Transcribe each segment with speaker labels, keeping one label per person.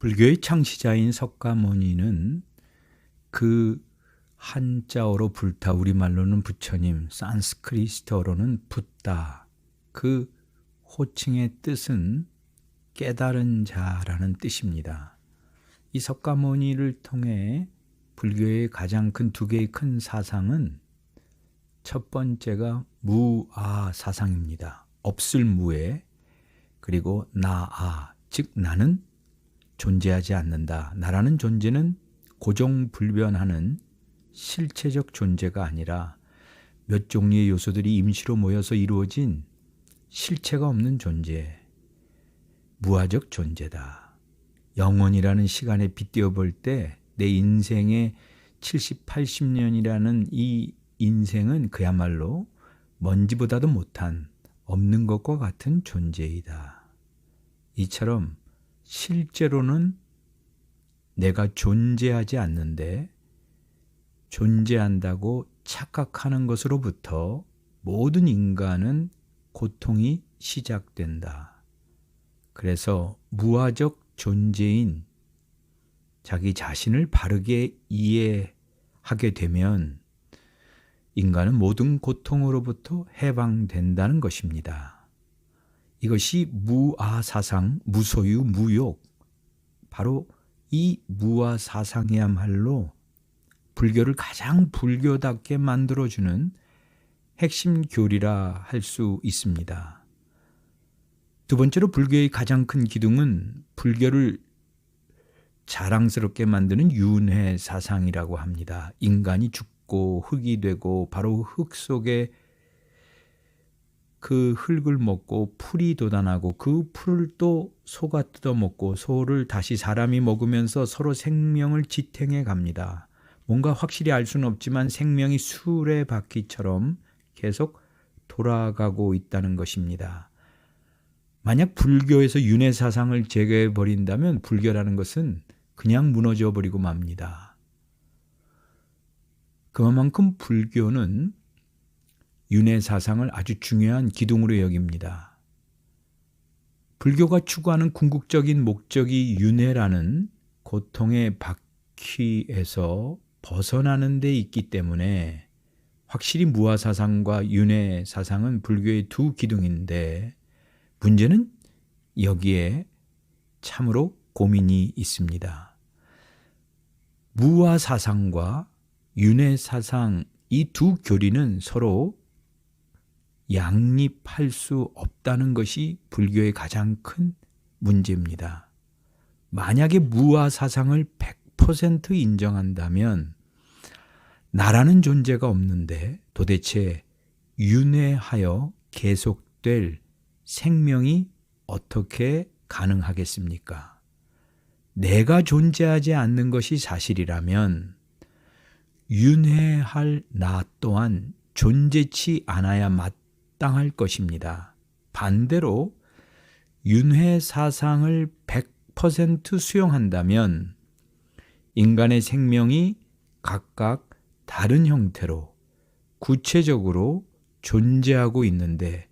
Speaker 1: 불교의 창시자인 석가모니는 그 한자어로 불타 우리말로는 부처님, 산스크리스트어로는 붓다. 그 호칭의 뜻은 깨달은 자라는 뜻입니다. 이 석가모니를 통해 불교의 가장 큰 두 개의 큰 사상은 첫 번째가 무아 사상입니다. 없을 무에 그리고 나아 즉 나는 존재하지 않는다. 나라는 존재는 고정불변하는 실체적 존재가 아니라 몇 종류의 요소들이 임시로 모여서 이루어진 실체가 없는 존재, 무아적 존재다. 영원이라는 시간에 빗대어 볼 때 내 인생의 70, 80년이라는 이 인생은 그야말로 먼지보다도 못한 없는 것과 같은 존재이다. 이처럼 실제로는 내가 존재하지 않는데 존재한다고 착각하는 것으로부터 모든 인간은 고통이 시작된다. 그래서 무아적 존재인 자기 자신을 바르게 이해하게 되면 인간은 모든 고통으로부터 해방된다는 것입니다. 이것이 무아 사상, 무소유, 무욕. 바로 이 무아 사상이야말로 불교를 가장 불교답게 만들어주는 핵심 교리라 할 수 있습니다. 두 번째로 불교의 가장 큰 기둥은 불교를 자랑스럽게 만드는 윤회 사상이라고 합니다. 인간이 죽고 흙이 되고 바로 흙 속에 그 흙을 먹고 풀이 돋아나고 그 풀을 또 소가 뜯어먹고 소를 다시 사람이 먹으면서 서로 생명을 지탱해 갑니다. 뭔가 확실히 알 수는 없지만 생명이 수레 바퀴처럼 계속 돌아가고 있다는 것입니다. 만약 불교에서 윤회 사상을 제거해 버린다면 불교라는 것은 그냥 무너져 버리고 맙니다. 그만큼 불교는 윤회 사상을 아주 중요한 기둥으로 여깁니다. 불교가 추구하는 궁극적인 목적이 윤회라는 고통의 바퀴에서 벗어나는 데 있기 때문에 확실히 무아 사상과 윤회 사상은 불교의 두 기둥인데 문제는 여기에 참으로 고민이 있습니다. 무아 사상과 윤회 사상 이 두 교리는 서로 양립할 수 없다는 것이 불교의 가장 큰 문제입니다. 만약에 무아 사상을 100% 인정한다면 나라는 존재가 없는데 도대체 윤회하여 계속될 생명이 어떻게 가능하겠습니까? 내가 존재하지 않는 것이 사실이라면 윤회할 나 또한 존재치 않아야 마땅 할 것입니다. 반대로 윤회 사상을 100% 수용한다면 인간의 생명이 각각 다른 형태로 구체적으로 존재하고 있는데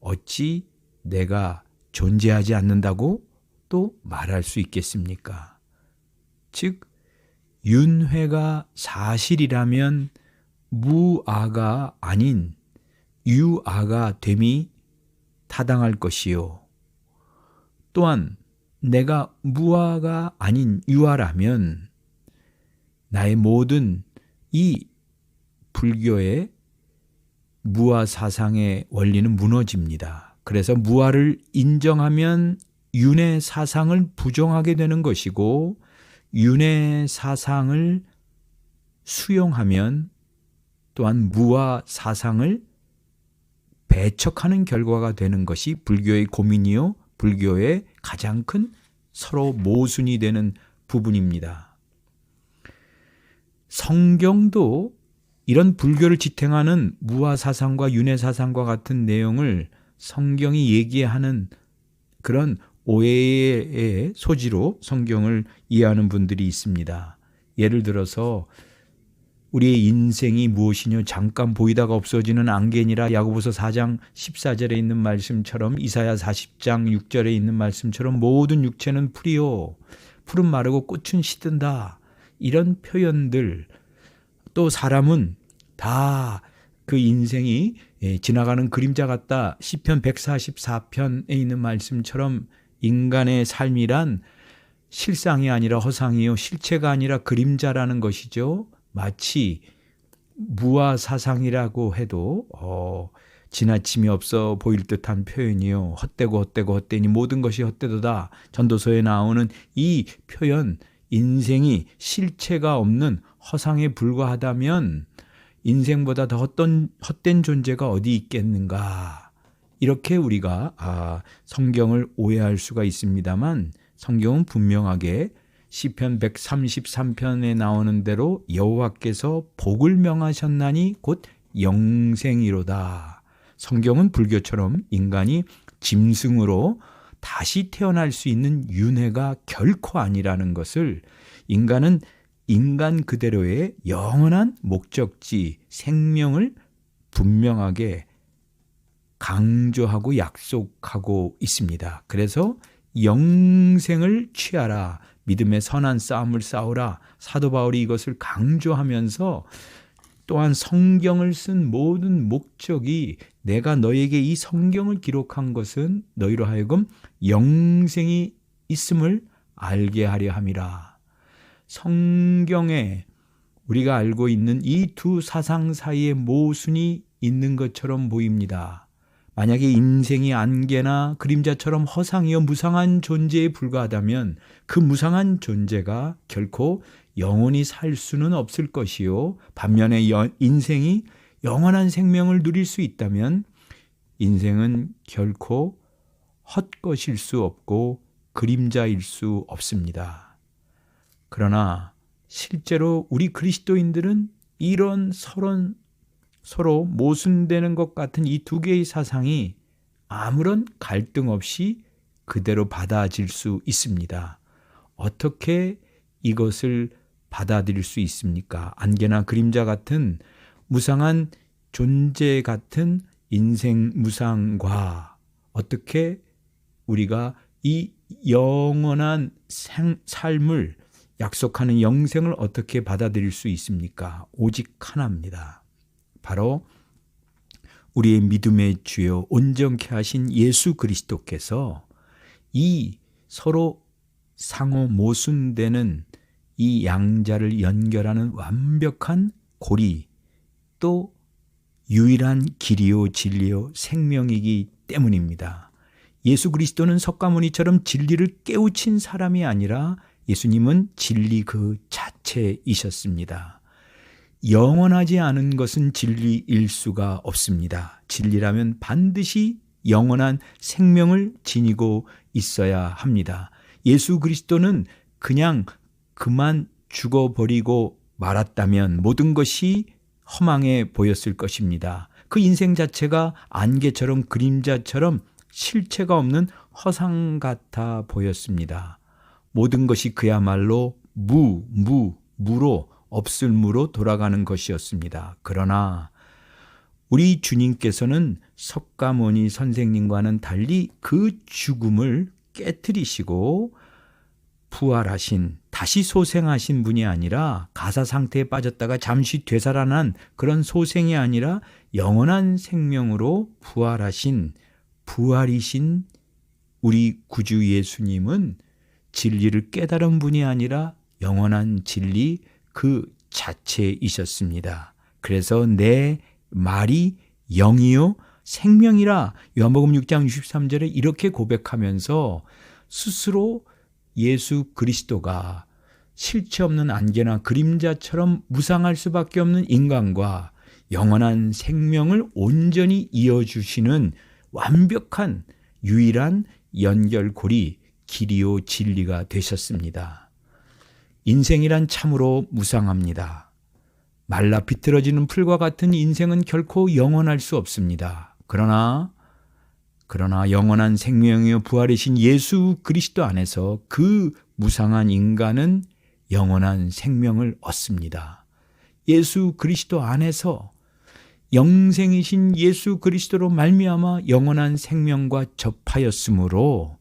Speaker 1: 어찌 내가 존재하지 않는다고 또 말할 수 있겠습니까? 즉, 윤회가 사실이라면 무아가 아닌 유아가 됨이 타당할 것이요. 또한 내가 무아가 아닌 유아라면 나의 모든 이 불교의 무아 사상의 원리는 무너집니다. 그래서 무아를 인정하면 윤회 사상을 부정하게 되는 것이고 윤회 사상을 수용하면 또한 무아 사상을 배척하는 결과가 되는 것이 불교의 고민이요 불교의 가장 큰 서로 모순이 되는 부분입니다. 성경도 이런 불교를 지탱하는 무아 사상과 윤회 사상과 같은 내용을 성경이 얘기하는 그런 오해의 소지로 성경을 이해하는 분들이 있습니다. 예를 들어서 우리의 인생이 무엇이뇨? 잠깐 보이다가 없어지는 안개니라 야고보서 4장 14절에 있는 말씀처럼 이사야 40장 6절에 있는 말씀처럼 모든 육체는 풀이요. 풀은 마르고 꽃은 시든다. 이런 표현들 또 사람은 다 그 인생이 예, 지나가는 그림자 같다. 시편 144편에 있는 말씀처럼 인간의 삶이란 실상이 아니라 허상이요. 실체가 아니라 그림자라는 것이죠. 마치 무아 사상이라고 해도 어, 지나침이 없어 보일 듯한 표현이요. 헛되고 헛되고 헛되니 모든 것이 헛되도다. 전도서에 나오는 이 표현 인생이 실체가 없는 허상에 불과하다면 인생보다 더 헛된, 헛된 존재가 어디 있겠는가. 이렇게 우리가 아, 성경을 오해할 수가 있습니다만 성경은 분명하게 시편 133편에 나오는 대로 여호와께서 복을 명하셨나니 곧 영생이로다. 성경은 불교처럼 인간이 짐승으로 다시 태어날 수 있는 윤회가 결코 아니라는 것을 인간은 인간 그대로의 영원한 목적지, 생명을 분명하게 강조하고 약속하고 있습니다. 그래서 영생을 취하라. 믿음의 선한 싸움을 싸우라. 사도 바울이 이것을 강조하면서 또한 성경을 쓴 모든 목적이 내가 너에게 이 성경을 기록한 것은 너희로 하여금 영생이 있음을 알게 하려 함이라. 성경에 우리가 알고 있는 이 두 사상 사이에 모순이 있는 것처럼 보입니다. 만약에 인생이 안개나 그림자처럼 허상이여 무상한 존재에 불과하다면 그 무상한 존재가 결코 영원히 살 수는 없을 것이요. 반면에 인생이 영원한 생명을 누릴 수 있다면 인생은 결코 헛것일 수 없고 그림자일 수 없습니다. 그러나 실제로 우리 그리스도인들은 이런 서론 서로 모순되는 것 같은 이 두 개의 사상이 아무런 갈등 없이 그대로 받아질 수 있습니다. 어떻게 이것을 받아들일 수 있습니까? 안개나 그림자 같은 무상한 존재 같은 인생 무상과 어떻게 우리가 이 영원한 생, 삶을 약속하는 영생을 어떻게 받아들일 수 있습니까? 오직 하나입니다. 바로 우리의 믿음의 주요 온전케 하신 예수 그리스도께서 이 서로 상호 모순되는 이 양자를 연결하는 완벽한 고리 또 유일한 길이요 진리요 생명이기 때문입니다. 예수 그리스도는 석가모니처럼 진리를 깨우친 사람이 아니라 예수님은 진리 그 자체이셨습니다. 영원하지 않은 것은 진리일 수가 없습니다. 진리라면 반드시 영원한 생명을 지니고 있어야 합니다. 예수 그리스도는 그냥 그만 죽어버리고 말았다면 모든 것이 허망해 보였을 것입니다. 그 인생 자체가 안개처럼 그림자처럼 실체가 없는 허상 같아 보였습니다. 모든 것이 그야말로 무, 무, 무로 없을 무로 돌아가는 것이었습니다. 그러나 우리 주님께서는 석가모니 선생님과는 달리 그 죽음을 깨뜨리시고 부활하신 다시 소생하신 분이 아니라 가사 상태에 빠졌다가 잠시 되살아난 그런 소생이 아니라 영원한 생명으로 부활하신 부활이신 우리 구주 예수님은 진리를 깨달은 분이 아니라 영원한 진리 그 자체이셨습니다. 그래서 내 말이 영이요 생명이라 요한복음 6장 63절에 이렇게 고백하면서 스스로 예수 그리스도가 실체 없는 안개나 그림자처럼 무상할 수밖에 없는 인간과 영원한 생명을 온전히 이어주시는 완벽한 유일한 연결고리 길이요 진리가 되셨습니다. 인생이란 참으로 무상합니다. 말라 비틀어지는 풀과 같은 인생은 결코 영원할 수 없습니다. 그러나 그러나 영원한 생명이요 부활이신 예수 그리스도 안에서 그 무상한 인간은 영원한 생명을 얻습니다. 예수 그리스도 안에서 영생이신 예수 그리스도로 말미암아 영원한 생명과 접하였으므로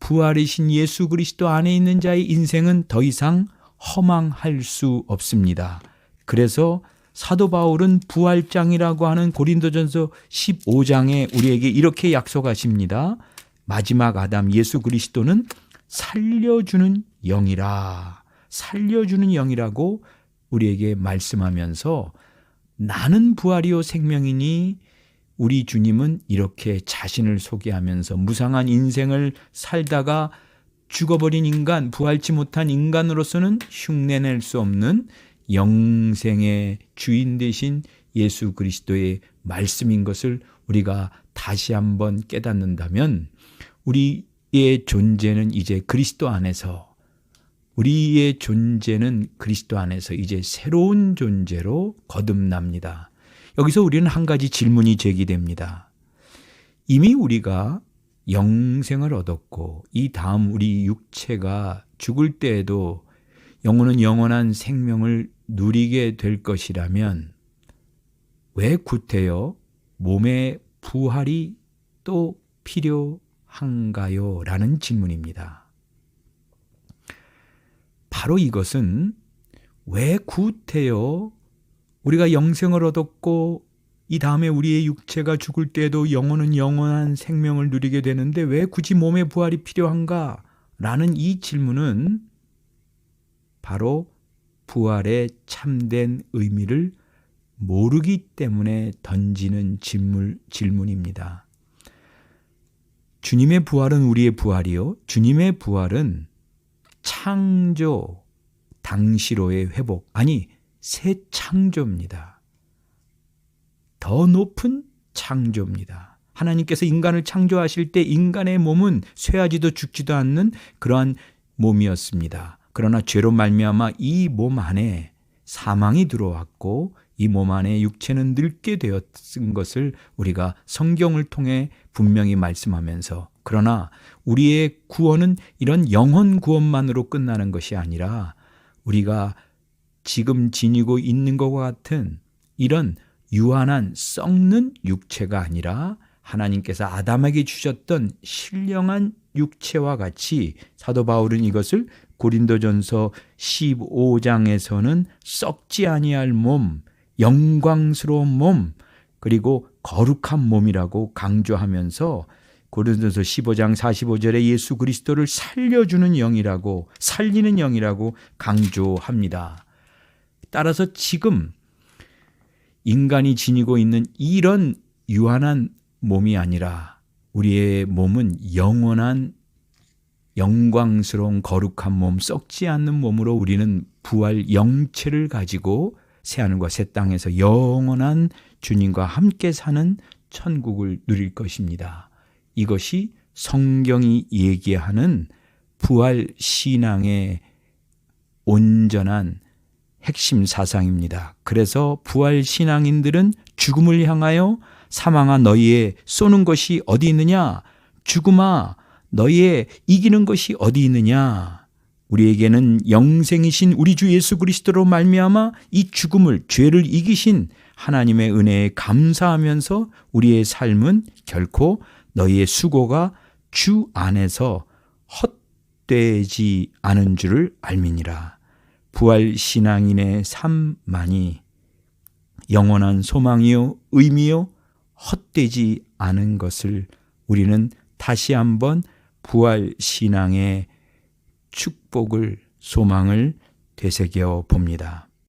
Speaker 1: 부활이신 예수 그리스도 안에 있는 자의 인생은 더 이상 허망할 수 없습니다. 그래서 사도 바울은 부활장이라고 하는 고린도전서 15장에 우리에게 이렇게 약속하십니다. 마지막 아담 예수 그리스도는 살려주는 영이라. 살려주는 영이라고 우리에게 말씀하면서 나는 부활이요 생명이니 우리 주님은 이렇게 자신을 소개하면서 무상한 인생을 살다가 죽어버린 인간, 부활치 못한 인간으로서는 흉내낼 수 없는 영생의 주인 되신 예수 그리스도의 말씀인 것을 우리가 다시 한번 깨닫는다면 우리의 존재는 이제 그리스도 안에서 우리의 존재는 그리스도 안에서 이제 새로운 존재로 거듭납니다. 여기서 우리는 한 가지 질문이 제기됩니다. 이미 우리가 영생을 얻었고 이 다음 우리 육체가 죽을 때에도 영혼은 영원한 생명을 누리게 될 것이라면 왜 구태여 몸의 부활이 또 필요한가요? 라는 질문입니다. 바로 이것은 왜 구태여 우리가 영생을 얻었고 이 다음에 우리의 육체가 죽을 때도 영혼은 영원한 생명을 누리게 되는데 왜 굳이 몸의 부활이 필요한가? 라는 이 질문은 바로 부활의 참된 의미를 모르기 때문에 던지는 질문, 질문입니다. 주님의 부활은 우리의 부활이요. 주님의 부활은 창조 당시로의 회복, 아니, 새 창조입니다. 더 높은 창조입니다. 하나님께서 인간을 창조하실 때 인간의 몸은 쇠하지도 죽지도 않는 그러한 몸이었습니다. 그러나 죄로 말미암아 이 몸 안에 사망이 들어왔고 이 몸 안에 육체는 늙게 되었은 것을 우리가 성경을 통해 분명히 말씀하면서 그러나 우리의 구원은 이런 영혼 구원만으로 끝나는 것이 아니라 우리가 지금 지니고 있는 것과 같은 이런 유한한 썩는 육체가 아니라 하나님께서 아담에게 주셨던 신령한 육체와 같이 사도 바울은 이것을 고린도전서 15장에서는 썩지 아니할 몸, 영광스러운 몸, 그리고 거룩한 몸이라고 강조하면서 고린도서 15장 45절에 예수 그리스도를 살려주는 영이라고 살리는 영이라고 강조합니다. 따라서 지금 인간이 지니고 있는 이런 유한한 몸이 아니라 우리의 몸은 영원한 영광스러운 거룩한 몸, 썩지 않는 몸으로 우리는 부활 영체를 가지고 새하늘과 새 땅에서 영원한 주님과 함께 사는 천국을 누릴 것입니다. 이것이 성경이 얘기하는 부활 신앙의 온전한 핵심 사상입니다. 그래서 부활 신앙인들은 죽음을 향하여 사망아 너희의 쏘는 것이 어디 있느냐? 죽음아 너희의 이기는 것이 어디 있느냐? 우리에게는 영생이신 우리 주 예수 그리스도로 말미암아 이 죽음을 죄를 이기신 하나님의 은혜에 감사하면서 우리의 삶은 결코 너희의 수고가 주 안에서 헛되지 않은 줄을 알미니라. 부활 신앙인의 삶만이 영원한 소망이요 의미요 헛되지 않은 것을 우리는 다시 한번 부활 신앙의 축복을 소망을 되새겨 봅니다.